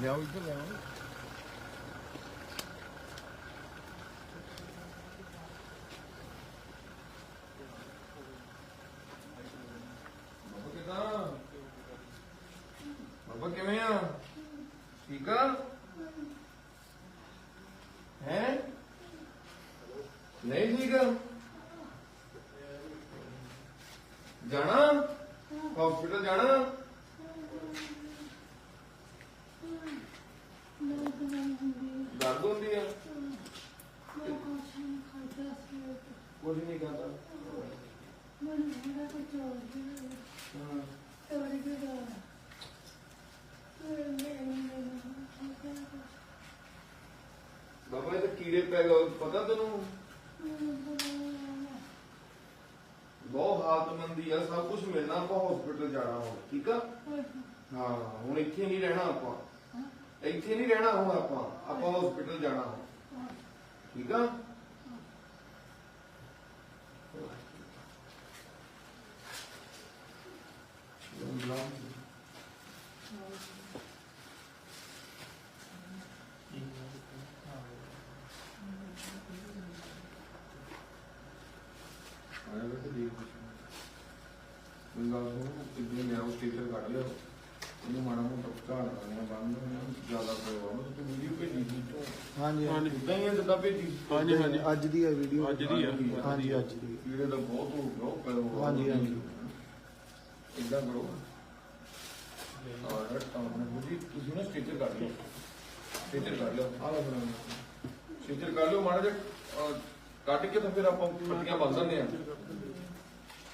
ਲਿਆਓ ਇੱਧਰ ਲਿਆਓ ਬਾਬਾ ਬਾਬਾ ਕਿਵੇਂ ਆ? ਠੀਕ ਆ? ਹੈ? ਨਹੀਂ ਠੀਕ? ਜਾਣਾ? ਹਸਪੀਟਲ ਜਾਣਾ? ਦਰਦ ਹੁੰਦੀ ਆ? ਕੁਝ ਨਹੀਂ ਕਰਦਾ ਹਾਂ ਬਾਬਾ ਇਹ ਤਾਂ ਕੀੜੇ ਪੈ ਗਏ ਪਤਾ ਤੈਨੂੰ? ਬਹੁਤ ਹਾਲਤਮੰਦੀ ਆ ਸਭ ਕੁਝ ਮਿਲਣਾ ਆਪਾਂ ਹਸਪੀਟਲ ਜਾਣਾ ਹੁਣ ਠੀਕ ਆ? ਹਾਂ ਹੁਣ ਇੱਥੇ ਨਹੀਂ ਰਹਿਣਾ ਆਪਾਂ। ਇੱਥੇ ਨਹੀਂ ਰਹਿਣਾ ਹੁਣ ਆਪਾਂ ਆਪਾਂ ਹਸਪੀਟਲ ਜਾਣਾ ਹੁਣ। ਠੀਕ ਆ? ਆਇਆ ਬੇਟੇ ਦੇਖ। ਕਿੰਨੇ ਮੈਂ ਉਹ ਸਟੀਕਰ ਕੱਢ ਲਿਆ। ਇਹਨੂੰ ਮਾੜਾ ਮੋਟਾ ਝਾੜ ਲਾਉਣਾ ਬੰਦ ਹੋਣਾ ਜ਼ਿਆਦਾ ਪਿਆ ਉਹ ਤੂੰ ਵੀਡੀਓ ਭੇਜੀ ਸੀ ਤੋਂ। ਹਾਂਜੀ ਹਾਂਜੀ। ਇਦਾਂ ਹੀ ਜਿੱਦਾਂ ਭੇਜੀ ਹਾਂਜੀ ਹਾਂਜੀ ਅੱਜ ਦੀ ਹੈ ਵੀਡੀਓ ਅੱਜ ਦੀ ਆ। ਹਾਂਜੀ ਅੱਜ ਦੀ ਕੀੜੇ ਦਾ। ਬਹੁਤ ਹੋ ਗਿਆ ਉਹ ਪਿਆ ਹਾਂਜੀ, ਹਾਂਜੀ। ਇਦਾਂ ਕਰੋ? ਤਾਂ ਆਪਣੇ ਬੁੱਢੀ ਤੁਸੀਂ ਨਾ ਸਟੀਕਰ ਕੱਢ ਲਿਓ। ਸਟੀਕਰ ਕੱਢ ਲਿਓ। ਆਹ ਲੈ ਸਟੀਕਰ ਕੱਢ ਲਿਓ ਮਾੜਾ ਜਿਹਾ ਕੱਢ ਕੇ ਤਾਂ ਫਿਰ ਆਪਾਂ ਪੱਟੀਆਂ ਬੰਨ ਦਿੰਦੇ ਆ।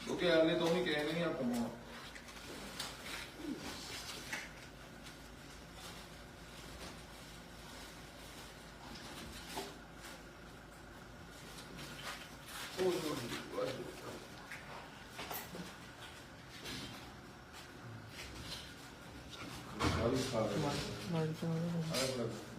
ਕਿਉਂਕਿ ਐਨੇ ਤੋਂ ਹੀ ਕਹੇ ਨਹੀਂ ਆਪਾਂ 好，好的，好的。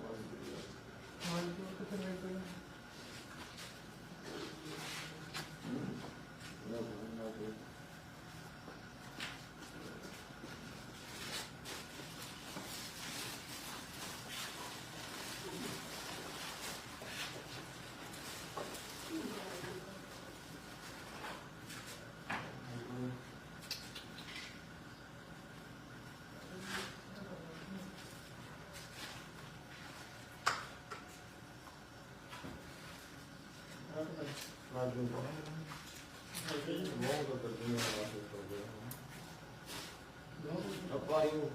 ਆਪਾਂ ਆਇਓ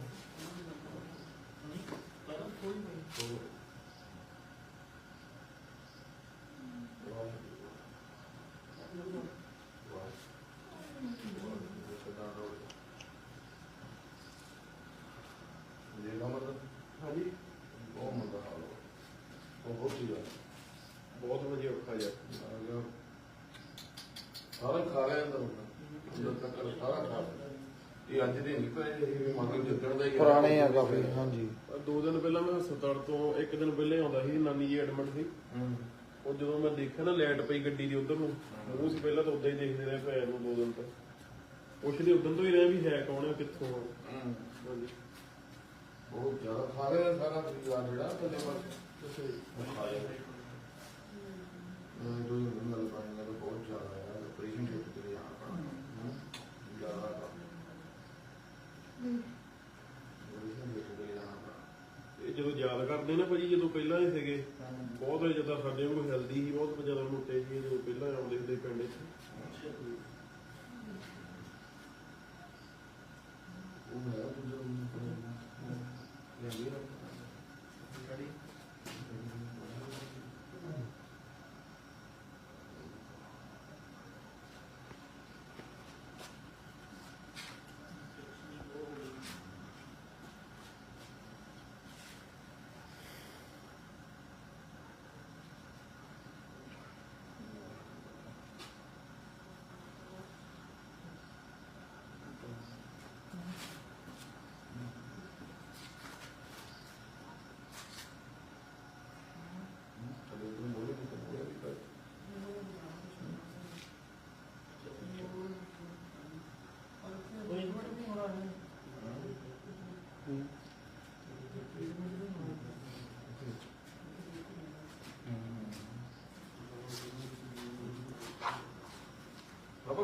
ਜੇ ਨਾ ਮਤਲਬ ਹਾਂਜੀ ਬਹੁਤ ਮੰਦਾ ਹਾਲ ਹੋ ਬਹੁਤ ਹੀ ਜ਼ਿਆਦਾ ਬਹੁਤ ਵਧੀਆ ਔਖਾ ਜਿਹਾ ਅਗਰ ਸਾਰਾ ਖਾ ਲਿਆ ਤਾਂ ਜਦੋਂ ਤੱਕ ਸਾਰਾ ਖਾ ਲਿਆ ਇਹ ਅੱਜ ਦੇ ਨਹੀਂ ਪਏ ਇਹ ਮਗਰ ਦਾ। ਪੁਰਾਣੇ ਆ ਕਾਫੀ ਹਾਂਜੀ। ਦੋ ਦਿਨ ਪਹਿਲਾਂ ਮੈਂ ਹਸਪਤਾਲ ਤੋਂ ਇੱਕ ਦਿਨ ਪਹਿਲੇ ਆਉਂਦਾ ਸੀ ਨਾਨੀ ਜੀ ਐਡਮਿਟ ਸੀ। ਉਹ ਜਦੋਂ ਮੈਂ ਦੇਖਿਆ ਨਾ ਲਾਈਟ ਪਈ ਗੱਡੀ ਦੀ ਉਧਰ ਨੂੰ ਮੂੰਹ ਸੀ ਪਹਿਲਾਂ ਤਾਂ ਉਦਾਂ ਹੀ ਦੇਖਦੇ ਰਹੇ ਪਏ ਨੂੰ ਦੋ ਦਿਨ ਤੋਂ। ਪੁੱਛਦੇ ਉਦੋਂ ਤੋਂ ਹੀ ਰਹੇ ਵੀ ਹੈ ਕੌਣ ਹੈ ਕਿੱਥੋਂ। ਹਾਂਜੀ। ਬਹੁਤ ਜ਼ਿਆਦਾ ਸਾਰਾ ਪਰਿਵਾਰ ਜਿਹੜਾ ਥੱਲੇ ਬਸ। ਖਾਇਆ ਇਹ ਦੋ ਦਿਨ ਨਾਲ ਪਾਣੀ ਦਾ ਬਹੁਤ ਜ਼ਿਆਦਾ ਹੈ ਆਪਰੇਸ਼ਨ ਛੁੱਟ ਤੇ ਜਾਣਾ ਹੂੰ। ਜ਼ਿਆਦਾ ਕੰਮ ਆਪਰੇਸ਼ਨ ਛੁੱਟ ਤੇ ਜਾਣਾ ਇਹ ਜਦੋਂ ਕਰਦੇ ਨਾ ਭਾਜੀ ਜਦੋਂ ਪਹਿਲਾਂ ਹੀ ਸੀਗੇ ਬਹੁਤ ਜ਼ਿਆਦਾ ਸਾਡੇ ਕੋਲ ਹੈਲਦੀ ਸੀ ਬਹੁਤ ਜ਼ਿਆਦਾ ਮੋਟੇ ਸੀ ਜਦੋਂ ਪਹਿਲਾਂ ਆਉਂਦੇ ਹੁੰਦੇ ਪਿੰਡ 'ਚ। ਉਹ ਹੈ ਉਹ ਜੋ ਲੈ ਲਿਆ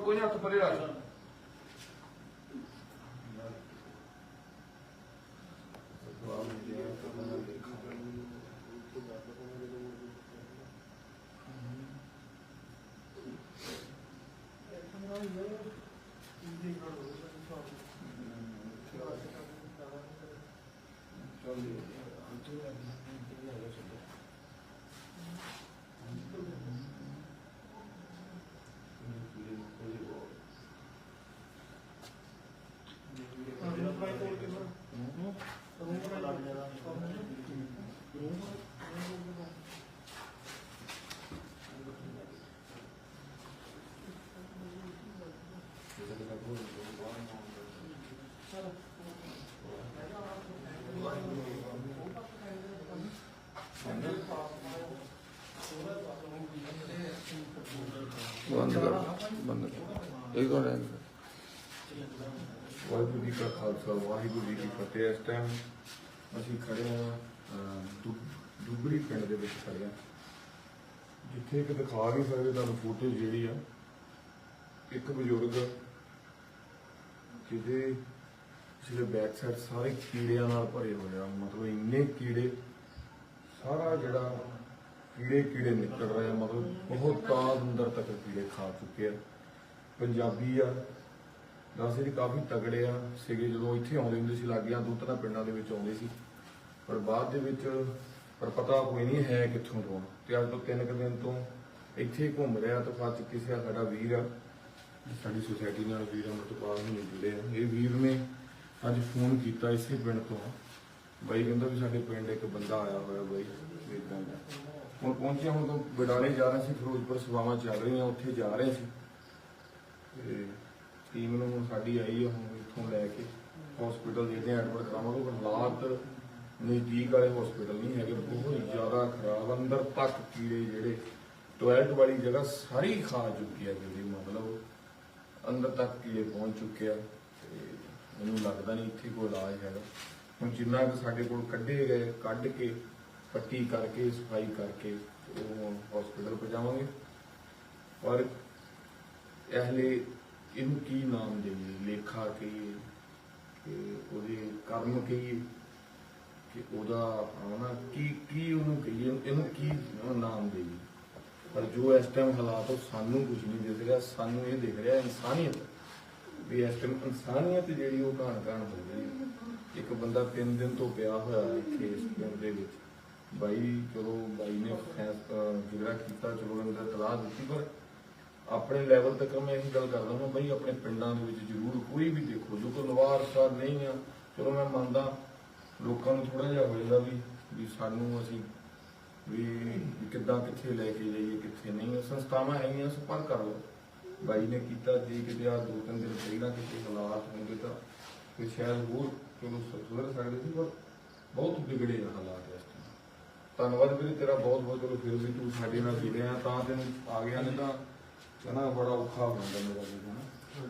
ਬਾਬਾ ਕੋਈ ਨਹੀਂ ਹੱਥ ਪਰੇ ਰੱਖ ਬੰਦ ਕਰ ਬੰਦ ਕਰ। ਇੱਕ ਦੋ ਵਾਹਿਗੁਰੂ ਜੀ ਕਾ ਖਾਲਸਾ ਵਾਹਿਗੁਰੂ ਜੀ ਕੀ ਫਤਿਹ। ਇਸ ਟਾਈਮ ਅਸੀਂ ਖੜੇ ਹਾਂ ਅਹ, ਪਿੰਡ ਦੇ ਵਿੱਚ ਖੜੇ ਹਾਂ। ਜਿੱਥੇ ਇੱਕ ਦਿਖਾ ਵੀ ਸਕਦੇ ਤੁਹਾਨੂੰ ਫੋਟੋ ਜਿਹੜੀ ਆ। ਇੱਕ ਬਜ਼ੁਰਗ ਜਿਹਦੇ ਪਿਛਲੇ ਬੈਕ ਸਾਈਡ ਸਾਰੇ ਕੀੜਿਆਂ ਨਾਲ ਭਰੇ ਹੋਏ ਆ। ਮਤਲਬ ਇੰਨੇ ਕੀੜੇ ਸਾਰਾ ਜਿਹੜਾ ਕੀੜੇ ਕੀੜੇ ਨਿਕਲ ਰਹੇ ਆ ਮਤਲਬ ਬਹੁਤ ਤਾਂ ਅੰਦਰ ਤੱਕ ਕੀੜੇ ਖਾ ਚੁੱਕੇ ਆ। ਪੰਜਾਬੀ ਆ ਦੱਸਦੇ ਜੀ ਕਾਫੀ ਤਗੜੇ ਆ, ਸੀਗੇ ਜਦੋਂ ਇੱਥੇ ਆਉਂਦੇ ਹੁੰਦੇ ਸੀ ਲਾਗੀਆਂ ਦੋ ਤਿੰਨ ਪਿੰਡਾਂ ਦੇ ਵਿੱਚ ਆਉਂਦੇ ਸੀ। ਪਰ ਬਾਅਦ ਦੇ ਵਿੱਚ ਪਰ ਪਤਾ ਕੋਈ ਨਹੀਂ ਹੈ ਕਿੱਥੋਂ ਤੋਂ ਤੇ ਅੱਜ ਤੋਂ ਤਿੰਨ ਕੁ ਦਿਨ ਤੋਂ ਇੱਥੇ ਘੁੰਮ ਰਿਹਾ ਤਾਂ ਫੱਚ ਕਿਸੇ ਆ, ਸਾਡਾ ਵੀਰ ਆ। ਸਾਡੀ ਸੁਸਾਇਟੀ ਨਾਲ ਵੀਰ ਅਮਰਤਪਾਲ ਨੂੰ ਜੁੜੇ ਆ। ਇਹ ਵੀਰ ਨੇ ਅੱਜ ਫੋਨ ਕੀਤਾ ਇਸੇ ਪਿੰਡ ਤੋਂ। ਬਾਈ ਕਹਿੰਦਾ ਵੀ ਸਾਡੇ ਪਿੰਡ ਇੱਕ ਬੰਦਾ ਆਇਆ ਹੋਇਆ ਬਾਈ ਇਦਾਂ ਦਾ। ਹੁਣ ਪਹੁੰਚਿਆ ਹੁਣ ਤੋਂ ਬਡਾਲੇ ਜਾ ਰਹੇ ਸੀ, ਫਿਰੋਜ਼ਪੁਰ ਸੇਵਾਵਾਂ ਚੱਲ ਰਹੀਆਂ, ਉੱਥੇ ਜਾ ਰਹੇ ਸੀ। ਤੇ ਟੀਮ ਨੂੰ ਹੁਣ ਸਾਡੀ ਆਈ ਆ, ਹੁਣ ਇੱਥੋਂ ਲੈ ਕੇ ਹਸਪੀਟਲ ਦੇ ਦੇ ਐਡਮਿਟ ਕਰਾਵਾਂਗੇ, ਪਰ ਹਾਲਾਤ ਨਜ਼ਦੀਕ ਵਾਲੇ ਹਸਪੀਟਲ ਨਹੀਂ ਹੈਗੇ, ਬਹੁਤ ਜ਼ਿਆਦਾ ਖਰਾਬ ਅੰਦਰ ਤੱਕ ਕੀੜੇ ਜਿਹੜੇ ਟੋਇਲਟ ਵਾਲੀ ਜਗ੍ਹਾ ਸਾਰੀ ਖਾ ਚੁੱਕੀ ਹੈ ਜਿਹੜੀ ਮਤਲਬ ਅੰਦਰ ਤੱਕ ਕੀੜੇ ਪਹੁੰਚ ਚੁੱਕੇ ਆ। ਤੇ ਮੈਨੂੰ ਲੱਗਦਾ ਨਹੀਂ ਇੱਥੇ ਕੋਈ ਇਲਾਜ ਹੈਗਾ। ਹੁਣ ਜਿੰਨਾ ਕੁ ਸਾਡੇ ਕੋਲ ਕੱਢੇ ਗਏ, ਕੱਢ ਕੇ ਪੱਟੀ ਕਰਕੇ, ਸਫ਼ਾਈ ਕਰਕੇ ਉਹ ਹਸਪੀਟਲ ਪਹੁੰਚਾਵਾਂਗੇ। ਔਰ ਇਹਲੇ ਇਹਨੂੰ ਕੀ ਨਾਮ ਦੇਈਏ? ਲੇਖਾ ਕਹੀਏ ਕਿ ਉਹਦੇ ਕਰਮ ਕਹੀਏ ਕਿ ਉਹਦਾ ਆਉਣਾ। ਕੀ ਕੀ ਉਹਨੂੰ ਕਹੀਏ? ਇਹਨੂੰ ਕੀ ਨਾਮ ਦੇਈਏ? ਪਰ ਜੋ ਇਸ ਟਾਈਮ ਹਾਲਾਤ ਉਹ ਸਾਨੂੰ ਕੁਝ ਨਹੀਂ ਦਿਸ ਰਿਹਾ। ਸਾਨੂੰ ਇਹ ਦਿਖ ਰਿਹਾ ਇਨਸਾਨੀਅਤ। ਵੀ ਇਸ ਟਾਈਮ ਇਨਸਾਨੀਅਤ ਜਿਹੜੀ ਉਹ ਘਾਣ ਘਾਣ ਹੋ ਗਈ। ਹੈ। ਇੱਕ ਬੰਦਾ ਤਿੰਨ ਦਿਨ ਤੋਂ ਪਿਆ ਹੋਇਆ ਇੱਥੇ ਇਸ ਪਿੰਡ ਦੇ ਵਿੱਚ। ਬਾਈ, ਚਲੋ ਬਾਈ ਨੇ ਫੈਸਲਾ ਕੀਤਾ, ਚਲੋ ਇਹਦਾ ਤਲਾਹ ਦਿੱਤੀ, ਪਰ ਆਪਣੇ ਲੈਵਲ ਤੱਕ ਮੈਂ ਇਹੀ ਗੱਲ ਕਰਦਾ ਹਾਂ ਬਈ, ਆਪਣੇ ਪਿੰਡਾਂ ਦੇ ਵਿੱਚ ਜ਼ਰੂਰ ਕੋਈ ਵੀ ਦੇਖੋ ਜੋ ਕੋਈ ਨਵਾਰਸਾ ਨਹੀਂ ਆ, ਚਲੋ ਮੈਂ ਮੰਨਦਾ, ਲੋਕਾਂ ਨੂੰ ਥੋੜਾ ਜਿਹਾ ਹੋਏਗਾ ਵੀ ਵੀ ਸਾਨੂੰ ਅਸੀਂ ਵੀ ਕਿੱਦਾਂ ਕਿੱਥੇ ਲੈ ਕੇ ਜਾਈਏ, ਕਿੱਥੇ ਨਹੀਂ ਸੰਸਥਾਵਾਂ ਹੈਗੀਆਂ ਸੰਪਰਕ ਕਰ ਲਓ। ਬਾਈ ਨੇ ਕੀਤਾ, ਜੇ ਕਿਤੇ ਆ ਦੋ ਤਿੰਨ ਦਿਨ ਪਹਿਲਾਂ ਕਿਤੇ ਹਾਲਾਤ ਹੁੰਦੇ ਤਾਂ ਫਿਰ ਸ਼ਾਇਦ ਹੋਰ, ਚਲੋ ਸ- ਸੁਧਰ ਸਕਦੇ ਸੀ, ਪਰ ਬਹੁਤ ਵਿਗੜੇ ਹਾਲਾਤ ਇਸ ਧੰਨਵਾਦ ਵੀਰੇ ਤੇਰਾ ਬਹੁਤ ਬਹੁਤ ਚਲੋ ਫਿਰ ਵੀ ਤੂੰ ਸਾਡੇ ਨਾਲ ਜੁੜਿਆ ਤਾਂ ਤੈਨੂੰ ਆ ਗਿਆ ਨਹੀਂ ਤਾਂ ਕਹਿੰਦਾ ਬੜਾ ਔਖਾ ਹੋ ਜਾਂਦਾ ਮੇਰਾ ਵੀ ਹਨਾ?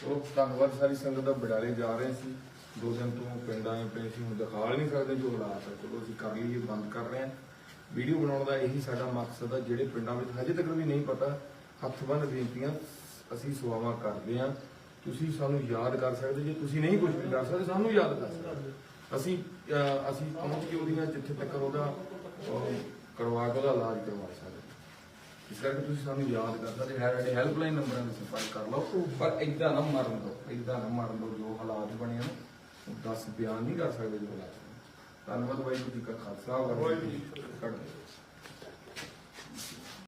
ਚਲੋ ਧੰਨਵਾਦ ਸਾਰੀ ਸੰਗਤ ਦਾ ਬਡਾਲੇ ਜਾ ਰਹੇ ਸੀ। ਦੋ ਦਿਨ ਤੋਂ ਪਿੰਡਾਂ ਆਏ ਪਏ ਸੀ ਹੁਣ ਦਿਖਾ ਨਹੀਂ ਸਕਦੇ ਜੋ ਹਾਲਾਤ ਹੈ ਚਲੋ ਅਸੀਂ ਕਰ ਲਈਏ ਬੰਦ ਕਰ ਰਹੇ ਹਾਂ ਵੀਡੀਓ ਬਣਾਉਣ ਦਾ ਇਹੀ ਸਾਡਾ ਮਕਸਦ ਹੈ ਜਿਹੜੇ ਪਿੰਡਾਂ ਵਿੱਚ ਹਜੇ ਤੱਕ ਵੀ ਨਹੀਂ ਪਤਾ ਹੱਥ ਬੰਨ ਬੇਨਤੀਆਂ ਅਸੀਂ ਸੇਵਾਵਾਂ ਕਰਦੇ ਹਾਂ ਤੁਸੀਂ ਸਾਨੂੰ ਯਾਦ ਕਰ ਸਕਦੇ ਜੇ ਤੁਸੀਂ ਨਹੀਂ ਕੁਝ ਵੀ ਕਰ ਸਕਦੇ ਸਾਨੂੰ ਯਾਦ ਕਰ ਸਕਦੇ। ਅਸੀਂ ਅਹ, ਅਸੀਂ ਪਹੁੰਚ ਕੇ ਉਹਦੀਆਂ ਜਿੱਥੇ ਤੱਕ ਉਹਦਾ ਅਹ, ਕਰਵਾ ਕੇ ਉਹਦਾ ਇਲਾਜ ਕਰਵਾ ਸਕਦੇ ਇਸ ਕਰਕੇ ਤੁਸੀਂ ਸਾਨੂੰ ਯਾਦ ਕਰ ਸਕਦੇ ਹੈ ਸਾਡੇ ਹੈਲਪਲਾਈਨ ਨੰਬਰਾਂ ਤੇ ਸੰਪਰਕ ਕਰ ਲਓ। ਪਰ ਇਦਾਂ ਨਾ ਮਰਨ ਦਿਓ ਇਦਾਂ ਨਾ ਮਰਨ ਦਿਓ ਜੋ ਹਾਲਾਤ ਬਣੇ ਆ ਉਹ ਦੱਸ ਬਿਆਨ ਨਹੀਂ ਕਰ ਸਕਦੇ ਜੋ ਹਾਲਾਤ ਨੇ। ਧੰਨਵਾਦ ਵਾਹਿਗੁਰੂ ਜੀ ਕਾ ਖਾਲਸਾ ਵਾਹਿਗੁਰੂ ਜੀ ਕੀ ਫਤਿਹ।